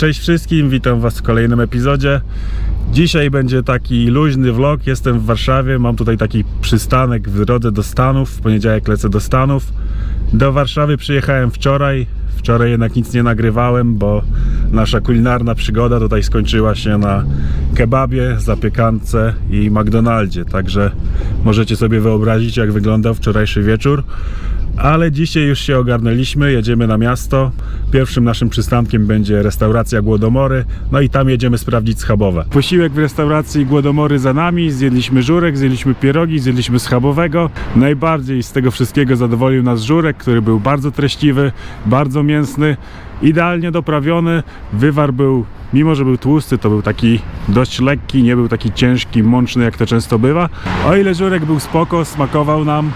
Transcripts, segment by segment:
Cześć wszystkim, witam Was w kolejnym epizodzie. Dzisiaj będzie taki luźny vlog. Jestem w Warszawie, mam tutaj taki przystanek w drodze do Stanów. W poniedziałek lecę do Stanów. Do Warszawy przyjechałem wczoraj. Wczoraj jednak nic nie nagrywałem, bo nasza kulinarna przygoda tutaj skończyła się na kebabie, zapiekance i McDonaldzie. Także możecie sobie wyobrazić, jak wyglądał wczorajszy wieczór. Ale dzisiaj już się ogarnęliśmy, jedziemy na miasto. Pierwszym naszym przystankiem będzie restauracja Głodomory, no i tam jedziemy sprawdzić schabowe. Posiłek w restauracji Głodomory za nami, zjedliśmy żurek, zjedliśmy pierogi, zjedliśmy schabowego. Najbardziej z tego wszystkiego zadowolił nas żurek, który był bardzo treściwy, bardzo mięsny, idealnie doprawiony. Wywar był, mimo że był tłusty, to był taki dość lekki, nie był taki ciężki, mączny jak to często bywa. O ile żurek był spoko, smakował nam,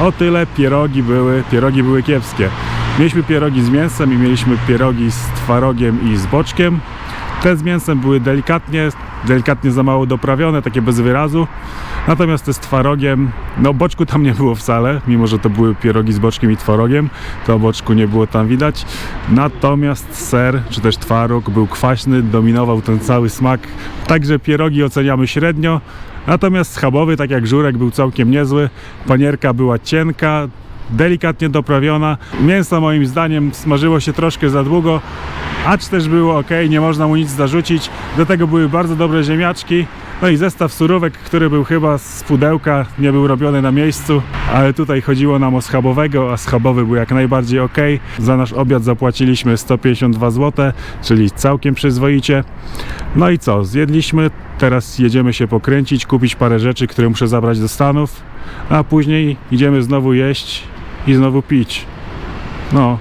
o tyle pierogi były, pierogi były kiepskie. Mieliśmy pierogi z mięsem i mieliśmy pierogi z twarogiem i z boczkiem. Te z mięsem były delikatnie, delikatnie za mało doprawione, takie bez wyrazu. Natomiast te z twarogiem, no boczku tam nie było wcale, mimo że to były pierogi z boczkiem i twarogiem, to boczku nie było tam widać. Natomiast ser, czy też twaróg był kwaśny, dominował ten cały smak. Także pierogi oceniamy średnio. Natomiast schabowy, tak jak żurek, był całkiem niezły. Panierka była cienka, delikatnie doprawiona. Mięso moim zdaniem smażyło się troszkę za długo, acz też było ok, nie można mu nic zarzucić. Do tego były bardzo dobre ziemniaczki. No i zestaw surówek, który był chyba z pudełka, nie był robiony na miejscu, ale tutaj chodziło nam o schabowego, a schabowy był jak najbardziej ok. Za nasz obiad zapłaciliśmy 152 zł, czyli całkiem przyzwoicie. No i co, zjedliśmy, teraz jedziemy się pokręcić, kupić parę rzeczy, które muszę zabrać do Stanów, a później idziemy znowu jeść i znowu pić. No.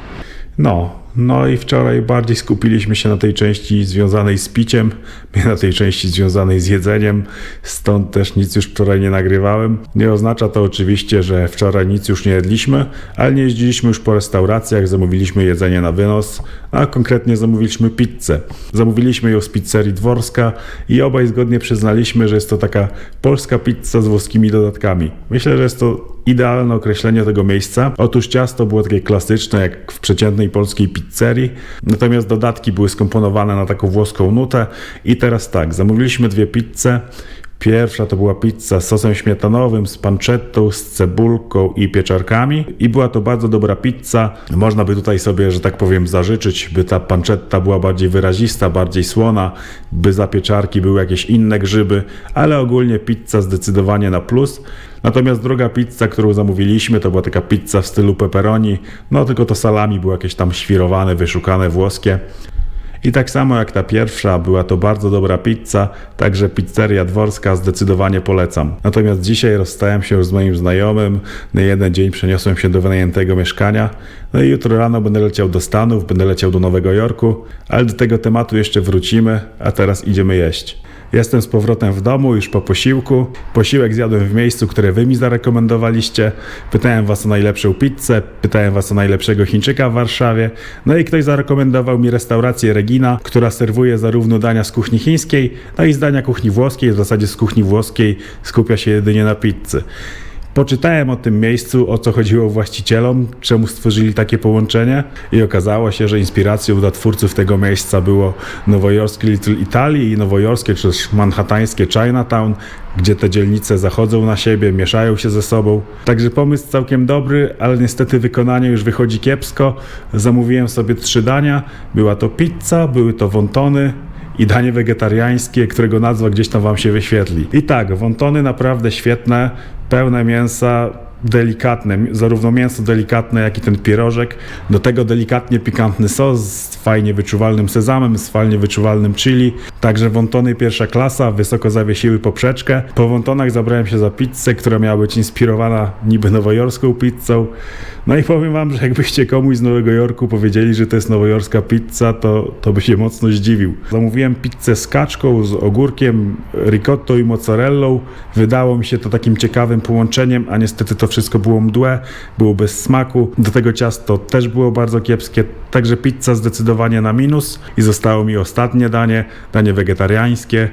No, no i wczoraj bardziej skupiliśmy się na tej części związanej z piciem, na tej części związanej z jedzeniem, stąd też nic już wczoraj nie nagrywałem. Nie oznacza to oczywiście, że wczoraj nic już nie jedliśmy, ale nie jeździliśmy już po restauracjach, zamówiliśmy jedzenie na wynos, a konkretnie zamówiliśmy pizzę. Zamówiliśmy ją z pizzerii Dworska i obaj zgodnie przyznaliśmy, że jest to taka polska pizza z włoskimi dodatkami. Myślę, że jest to idealne określenie tego miejsca. Otóż ciasto było takie klasyczne, jak w przeciętnej polskiej pizzerii, natomiast dodatki były skomponowane na taką włoską nutę. I teraz tak, zamówiliśmy dwie pizze. Pierwsza to była pizza z sosem śmietanowym, z panczettą, z cebulką i pieczarkami. I była to bardzo dobra pizza. Można by tutaj sobie, że tak powiem, zażyczyć, by ta pancetta była bardziej wyrazista, bardziej słona, by za pieczarki były jakieś inne grzyby, ale ogólnie pizza zdecydowanie na plus. Natomiast druga pizza, którą zamówiliśmy, to była taka pizza w stylu pepperoni, no tylko to salami było jakieś tam świrowane, wyszukane, włoskie. I tak samo jak ta pierwsza, była to bardzo dobra pizza, także pizzeria dworska zdecydowanie polecam. Natomiast dzisiaj rozstałem się już z moim znajomym, na jeden dzień przeniosłem się do wynajętego mieszkania, no i jutro rano będę leciał do Stanów, będę leciał do Nowego Jorku, ale do tego tematu jeszcze wrócimy, a teraz idziemy jeść. Jestem z powrotem w domu, już po posiłku. Posiłek zjadłem w miejscu, które wy mi zarekomendowaliście. Pytałem was o najlepszą pizzę, pytałem was o najlepszego Chińczyka w Warszawie. No i ktoś zarekomendował mi restaurację Regina, która serwuje zarówno dania z kuchni chińskiej, no i z dania kuchni włoskiej. W zasadzie z kuchni włoskiej skupia się jedynie na pizzy. Poczytałem o tym miejscu, o co chodziło właścicielom, czemu stworzyli takie połączenie i okazało się, że inspiracją dla twórców tego miejsca było nowojorskie Little Italy i nowojorskie czy też manhattańskie Chinatown, gdzie te dzielnice zachodzą na siebie, mieszają się ze sobą. Także pomysł całkiem dobry, ale niestety wykonanie już wychodzi kiepsko. Zamówiłem sobie trzy dania. Była to pizza, były to wontony, i danie wegetariańskie, którego nazwa gdzieś tam Wam się wyświetli. I tak, wontony naprawdę świetne, pełne mięsa, delikatne, zarówno mięso delikatne, jak i ten pierożek. Do tego delikatnie pikantny sos z fajnie wyczuwalnym sezamem, z fajnie wyczuwalnym chili. Także wontony pierwsza klasa, wysoko zawiesiły poprzeczkę. Po wontonach zabrałem się za pizzę, która miała być inspirowana niby nowojorską pizzą. No i powiem wam, że jakbyście komuś z Nowego Jorku powiedzieli, że to jest nowojorska pizza, to, to by się mocno zdziwił. Zamówiłem pizzę z kaczką, z ogórkiem, ricotto i mozzarellą. Wydało mi się to takim ciekawym połączeniem, a niestety to wszystko było mdłe, było bez smaku. Do tego ciasto też było bardzo kiepskie, także pizza zdecydowanie na minus. I zostało mi ostatnie danie, danie wegetariańskie.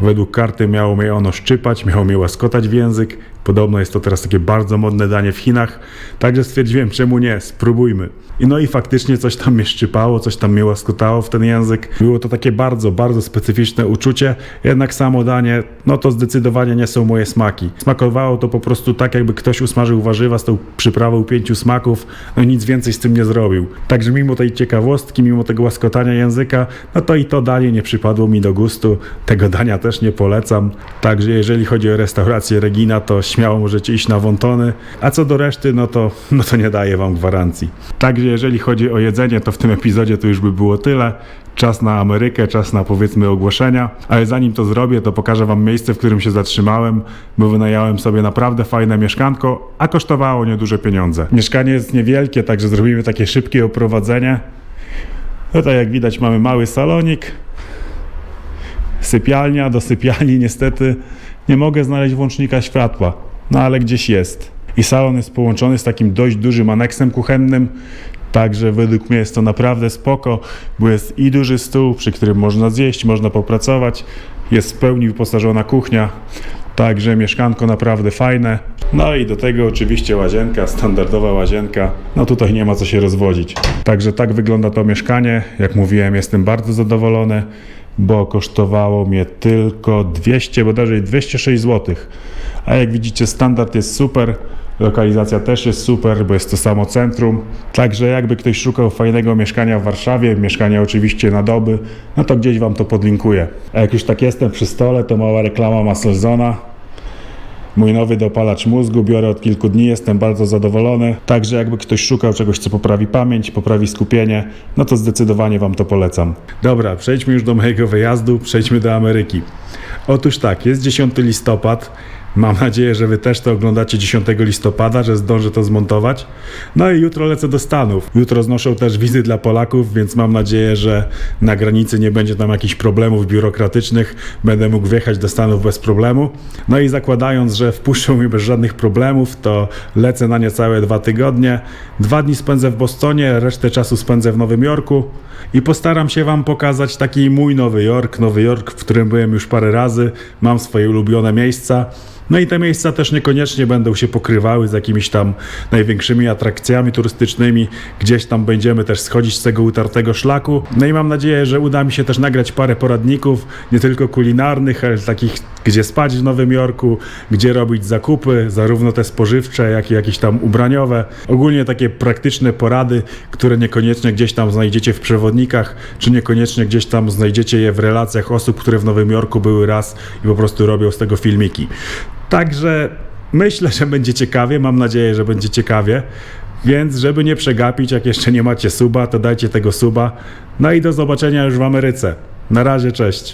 Według karty miało mnie ono szczypać, miało mnie łaskotać w język. Podobno jest to teraz takie bardzo modne danie w Chinach, także stwierdziłem, czemu nie, spróbujmy. I no i faktycznie coś tam mnie szczypało, coś tam mnie łaskotało w ten język. Było to takie bardzo, bardzo specyficzne uczucie, jednak samo danie, no to zdecydowanie nie są moje smaki. Smakowało to po prostu tak, jakby ktoś usmażył warzywa z tą przyprawą pięciu smaków, no nic więcej z tym nie zrobił. Także mimo tej ciekawostki, mimo tego łaskotania języka, no to i to danie nie przypadło mi do gustu, tego dania też nie polecam. Także jeżeli chodzi o restaurację Regina, to śmiało możecie iść na wątony, a co do reszty, no to, no to nie daję wam gwarancji. Także jeżeli chodzi o jedzenie, to w tym epizodzie to już by było tyle. Czas na Amerykę, czas na powiedzmy ogłoszenia, ale zanim to zrobię, to pokażę wam miejsce, w którym się zatrzymałem, bo wynająłem sobie naprawdę fajne mieszkanko, a kosztowało nieduże pieniądze. Mieszkanie jest niewielkie, także zrobimy takie szybkie oprowadzenie. Tutaj jak widać mamy mały salonik, sypialnia, do sypialni niestety nie mogę znaleźć włącznika światła, no ale gdzieś jest. I salon jest połączony z takim dość dużym aneksem kuchennym, także według mnie jest to naprawdę spoko, bo jest i duży stół, przy którym można zjeść, można popracować, jest w pełni wyposażona kuchnia, także mieszkanko naprawdę fajne. No i do tego oczywiście łazienka, standardowa łazienka, no tutaj nie ma co się rozwodzić. Także tak wygląda to mieszkanie, jak mówiłem jestem bardzo zadowolony bo kosztowało mnie tylko 200, bodajże 206 zł. A jak widzicie, standard jest super, lokalizacja też jest super, bo jest to samo centrum. Także jakby ktoś szukał fajnego mieszkania w Warszawie, mieszkania oczywiście na doby, no to gdzieś Wam to podlinkuję. A jak już tak jestem przy stole, to mała reklama Maselzona. Mój nowy dopalacz mózgu biorę od kilku dni, jestem bardzo zadowolony. Także jakby ktoś szukał czegoś, co poprawi pamięć, poprawi skupienie, no to zdecydowanie Wam to polecam. Dobra, przejdźmy już do mojego wyjazdu, przejdźmy do Ameryki. Otóż tak, jest 10 listopad. Mam nadzieję, że Wy też to oglądacie 10 listopada, że zdążę to zmontować. No i jutro lecę do Stanów. Jutro znoszą też wizy dla Polaków, więc mam nadzieję, że na granicy nie będzie tam jakichś problemów biurokratycznych. Będę mógł wjechać do Stanów bez problemu. No i zakładając, że wpuszczą mnie bez żadnych problemów, to lecę na niecałe dwa tygodnie. Dwa dni spędzę w Bostonie, resztę czasu spędzę w Nowym Jorku i postaram się Wam pokazać taki mój Nowy Jork. Nowy Jork, w którym byłem już parę razy. Mam swoje ulubione miejsca. No i te miejsca też niekoniecznie będą się pokrywały z jakimiś tam największymi atrakcjami turystycznymi. Gdzieś tam będziemy też schodzić z tego utartego szlaku. No i mam nadzieję, że uda mi się też nagrać parę poradników, nie tylko kulinarnych, ale takich, gdzie spać w Nowym Jorku, gdzie robić zakupy, zarówno te spożywcze, jak i jakieś tam ubraniowe. Ogólnie takie praktyczne porady, które niekoniecznie gdzieś tam znajdziecie w przewodnikach, czy niekoniecznie gdzieś tam znajdziecie je w relacjach osób, które w Nowym Jorku były raz i po prostu robią z tego filmiki. Także myślę, że będzie ciekawie, mam nadzieję, że będzie ciekawie. Więc żeby nie przegapić, jak jeszcze nie macie suba, to dajcie tego suba. No i do zobaczenia już w Ameryce. Na razie, cześć.